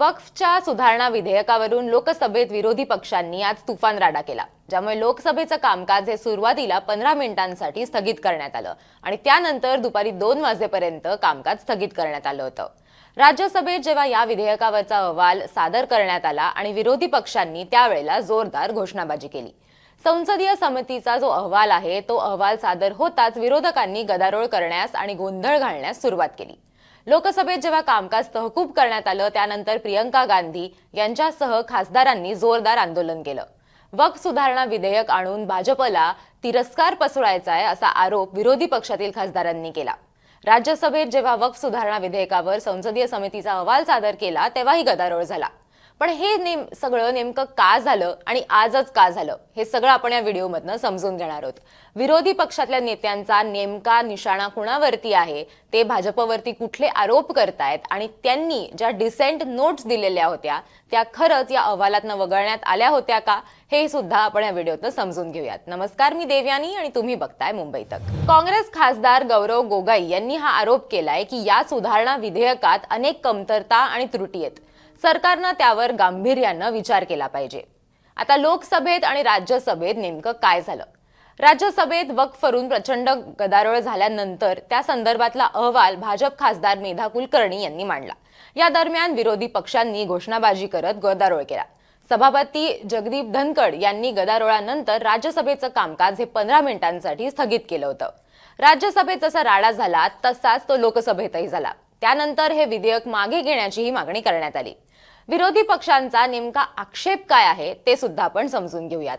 वक्फच्या सुधारणा विधेयकावरून लोकसभेत विरोधी पक्षांनी आज तुफान राडा केला ज्यामुळे लोकसभेचं कामकाज हे सुरुवातीला पंधरा मिनिटांसाठी स्थगित करण्यात आलं आणि त्यानंतर दुपारी दोन वाजेपर्यंत कामकाज स्थगित करण्यात आलं होतं. राज्यसभेत जेव्हा या विधेयकावरचा अहवाल सादर करण्यात आला आणि विरोधी पक्षांनी त्यावेळेला जोरदार घोषणाबाजी केली. संसदीय समितीचा जो अहवाल आहे तो अहवाल सादर होताच विरोधकांनी गदारोळ करण्यास आणि गोंधळ घालण्यास सुरुवात केली. लोकसभेत जेव्हा कामकाज तहकूब करण्यात आलं त्यानंतर प्रियंका गांधी यांच्यासह खासदारांनी जोरदार आंदोलन केलं. वक्फ सुधारणा विधेयक आणून भाजपला तिरस्कार पसरायचा आहे असा आरोप विरोधी पक्षातील खासदारांनी केला. राज्यसभेत जेव्हा वक्फ सुधारणा विधेयकावर संसदीय समितीचा अहवाल सादर केला तेव्हाही गदारोळ झाला. पण हे नेम सगळं नेमकं का झालं आणि आजच का झालं हे सगळं आपण या व्हिडिओमधनं समजून घेणार आहोत. विरोधी पक्षातल्या नेत्यांचा नेमका निशाणा कुणावरती आहे ते भाजपवरती कुठले आरोप करतायत आणि त्यांनी ज्या डिसेंट नोट्स दिलेल्या होत्या त्या खरंच या अहवालातनं वगळण्यात आल्या होत्या का हे सुद्धा आपण या व्हिडिओतनं समजून घेऊयात. नमस्कार मी देवयानी आणि तुम्ही बघताय मुंबई तक. काँग्रेस खासदार गौरव गोगाई यांनी हा आरोप केलाय की या सुधारणा विधेयकात अनेक कमतरता आणि त्रुटी आहेत. सरकारनं त्यावर गांभीर्यानं विचार केला पाहिजे. आता लोकसभेत आणि राज्यसभेत नेमकं काय झालं? राज्यसभेत वक्फरून प्रचंड गदारोळ झाल्यानंतर त्या संदर्भातला अहवाल भाजप खासदार मेधा कुलकर्णी यांनी मांडला. या दरम्यान विरोधी पक्षांनी घोषणाबाजी करत गदारोळ केला. सभापती जगदीप धनकड यांनी गदारोळानंतर राज्यसभेचं कामकाज हे पंधरा मिनिटांसाठी स्थगित केलं होतं. राज्यसभेत जसा राडा झाला तसाच तो लोकसभेतही झाला. त्यानंतर हे विधेयक मागे घेण्याचीही मागणी करण्यात आली. विरोधी पक्षांचा नेमका आक्षेप काय आहे ते सुद्धा आपण समजून घेऊयात.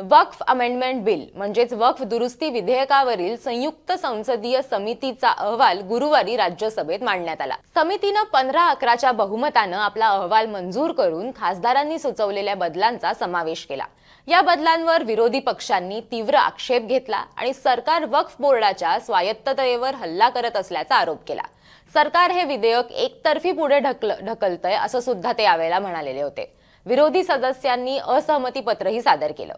वक्फ अमेंडमेंट बिल म्हणजेच वक्फ दुरुस्ती विधेयकावरील संयुक्त संसदीय समितीचा अहवाल गुरुवारी राज्यसभेत मांडण्यात आला. समितीनं पंधरा अकराच्या बहुमतानं आपला अहवाल मंजूर करून खासदारांनी सुचवलेल्या बदलांचा समावेश केला. या बदलांवर विरोधी पक्षांनी तीव्र आक्षेप घेतला आणि सरकार वक्फ बोर्डाच्या स्वायत्ततेवर हल्ला करत असल्याचा आरोप केला. सरकार हे विधेयक एकतर्फी पुढे ढकल ढकलतंय असं सुद्धा ते यावेळेला म्हणालेले होते. विरोधी सदस्यांनी असहमती पत्रही सादर केलं.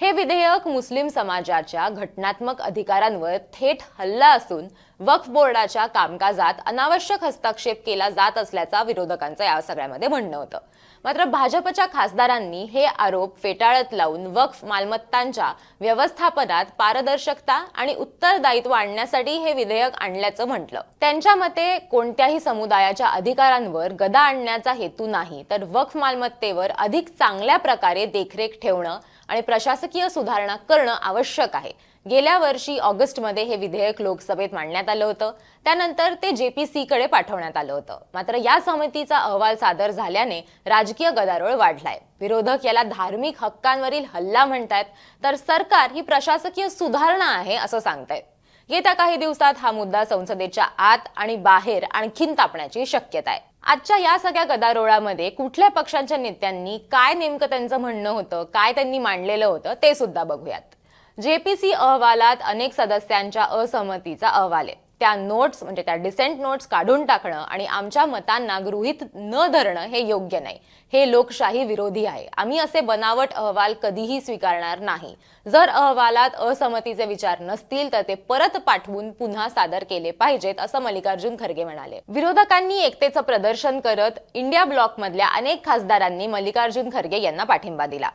हे विधेयक मुस्लिम समाजाच्या घटनात्मक अधिकारांवर थेट हल्ला असून वक्फ बोर्डाच्या कामकाजात अनावश्यक हस्तक्षेप केला जात असल्याचा विरोधकांचं या सगळ्यामध्ये म्हणणं होतं. मात्र भाजपच्या खासदारांनी हे आरोप फेटाळत लावून वक्फ मालमत्तांच्या व्यवस्थापनात पारदर्शकता आणि उत्तरदायित्व आणण्यासाठी हे विधेयक आणल्याचं म्हटलं. त्यांच्या मते कोणत्याही समुदायाच्या अधिकारांवर गदा आणण्याचा हेतू नाही तर वक्फ मालमत्तेवर अधिक चांगल्या प्रकारे देखरेख ठेवणं आणि प्रशासकीय सुधारणा करणं आवश्यक आहे. गेल्या वर्षी ऑगस्टमध्ये हे विधेयक लोकसभेत मांडण्यात आलं होतं. त्यानंतर ते जेपीसी कडे पाठवण्यात आलं होतं. मात्र या समितीचा अहवाल सादर झाल्याने राजकीय गदारोळ वाढलाय. विरोधक याला धार्मिक हक्कांवरील हल्ला म्हणतायत तर सरकार ही प्रशासकीय सुधारणा आहे असं सांगतायत येत्या काही दिवसात हा मुद्दा संसदेच्या आत आणि बाहेर आणखीन तापण्याची शक्यता आहे. आजच्या या सगळ्या गदारोळामध्ये कुठल्या पक्षांच्या नेत्यांनी काय नेमकं त्यांचं म्हणणं होतं काय त्यांनी मांडलेलं होतं ते सुद्धा बघूयात. जेपीसी अहवालात अनेक सदस्यांच्या असहमतीचा अहवाल आहे. त्या नोट्स म्हणजे त्या डिसेंट नोट्स काढून टाकणं आणि आमच्या मतांना गृहीत न धरणं हे योग्य नाही. हे लोकशाही विरोधी आहे. आम्ही असे बनावट अहवाल कधीही स्वीकारणार नाही. जर अहवालात असहमतीचे विचार नसतील तर ते परत पाठवून पुन्हा सादर केले पाहिजेत असं मल्लिकार्जुन खरगे म्हणाले. विरोधकांनी एकतेचं प्रदर्शन करत इंडिया ब्लॉकमधल्या अनेक खासदारांनी मल्लिकार्जुन खरगे यांना पाठिंबा दिला.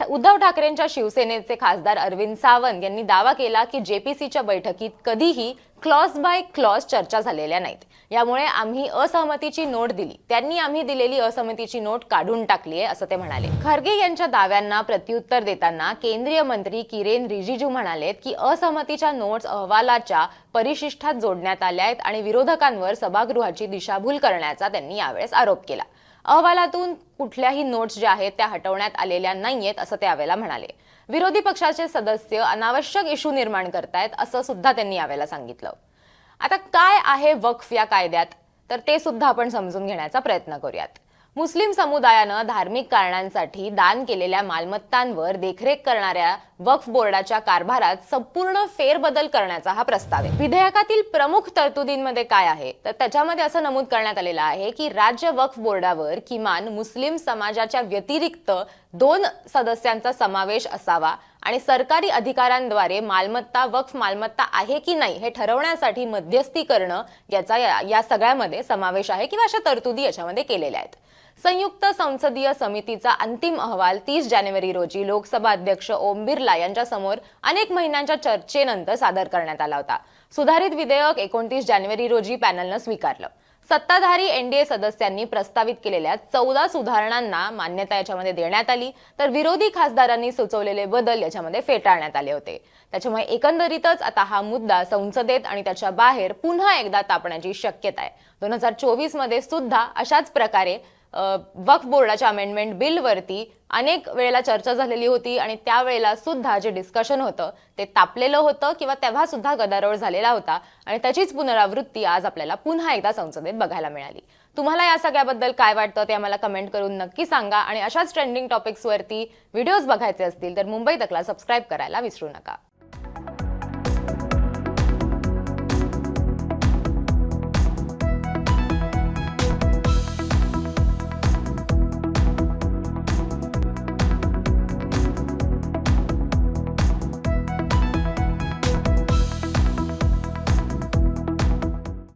उद्धव ठाकरेंच्या शिवसेनेचे खासदार अरविंद सावंत यांनी दावा केला की जेपीसीच्या बैठकीत कधीही क्लॉज बाय क्लॉज चर्चा झालेल्या नाहीत. यामुळे आम्ही असहमतीची नोट दिली. त्यांनी आम्ही दिलेली असहमतीची नोट काढून टाकली आहे असं ते म्हणाले. खरगे यांच्या दाव्यांना प्रत्युत्तर देताना केंद्रीय मंत्री किरेन रिजिजू म्हणालेत की असहमतीच्या नोट्स अहवालाच्या परिशिष्ठात जोडण्यात आल्या आहेत आणि विरोधकांवर सभागृहाची दिशाभूल करण्याचा त्यांनी यावेळेस आरोप केला. अहवालातून कुठल्याही नोट्स ज्या आहेत त्या हटवण्यात आलेल्या नाहीयेत असं ते यावेळेला म्हणाले. विरोधी पक्षाचे सदस्य अनावश्यक इशू निर्माण करतायत असं सुद्धा त्यांनी यावेळेला सांगितलं. आता काय आहे वक्फ या कायद्यात? तर ते सुद्धा आपण समजून घेण्याचा प्रयत्न करूयात. मुस्लिम समुदायानं धार्मिक कारणांसाठी दान केलेल्या मालमत्तांवर देखरेख करणाऱ्या वक्फ बोर्डाच्या कारभारात संपूर्ण फेरबदल करण्याचा हा प्रस्ताव आहे. विधेयकातील प्रमुख तरतुदींमध्ये काय आहे? तर त्याच्यामध्ये असं नमूद करण्यात आलेलं आहे की राज्य वक्फ बोर्डावर किमान मुस्लिम समाजाच्या व्यतिरिक्त दोन सदस्यांचा समावेश असावा आणि सरकारी अधिकाऱ्यांद्वारे मालमत्ता वक्फ मालमत्ता आहे की नाही हे ठरवण्यासाठी मध्यस्थी करणं याचा या या सगळ्यामध्ये समावेश आहे किंवा अशा तरतुदी याच्यामध्ये केलेल्या आहेत. संयुक्त संसदीय समितीचा अंतिम अहवाल तीस जानेवारी रोजी लोकसभा अध्यक्ष ओम बिर्ला यांच्या समोर अनेक महिन्यांच्या चर्चेनंतर सादर करण्यात आला होता. सुधारित विधेयक एकोणतीस जानेवारी रोजी पॅनलनं स्वीकारलं. सत्ताधारी एनडीए सदस्यांनी प्रस्तावित केलेल्या चौदा सुधारणांना मान्यता याच्यामध्ये देण्यात आली तर विरोधी खासदारांनी सुचवलेले बदल याच्यामध्ये फेटाळण्यात आले होते. त्याच्यामुळे एकंदरीतच आता हा मुद्दा संसदेत आणि त्याच्या बाहेर पुन्हा एकदा तापण्याची शक्यता आहे. दोन हजार चोवीसमध्ये सुद्धा अशाच प्रकारे वक्फ बोर्डाच्या अमेंडमेंट बिलवरती अनेक वेळेला चर्चा झालेली होती आणि त्यावेळेला सुद्धा जे डिस्कशन होतं ते तापलेलं होतं किंवा तेव्हा सुद्धा गदारोळ झालेला होता आणि त्याचीच पुनरावृत्ती आज आपल्याला पुन्हा एकदा संसदेत बघायला मिळाली. तुम्हाला या सगळ्याबद्दल काय वाटतं ते आम्हाला कमेंट करून नक्की सांगा आणि अशाच ट्रेंडिंग टॉपिक्सवरती व्हिडिओज बघायचे असतील तर मुंबई तकला सबस्क्राईब करायला विसरू नका.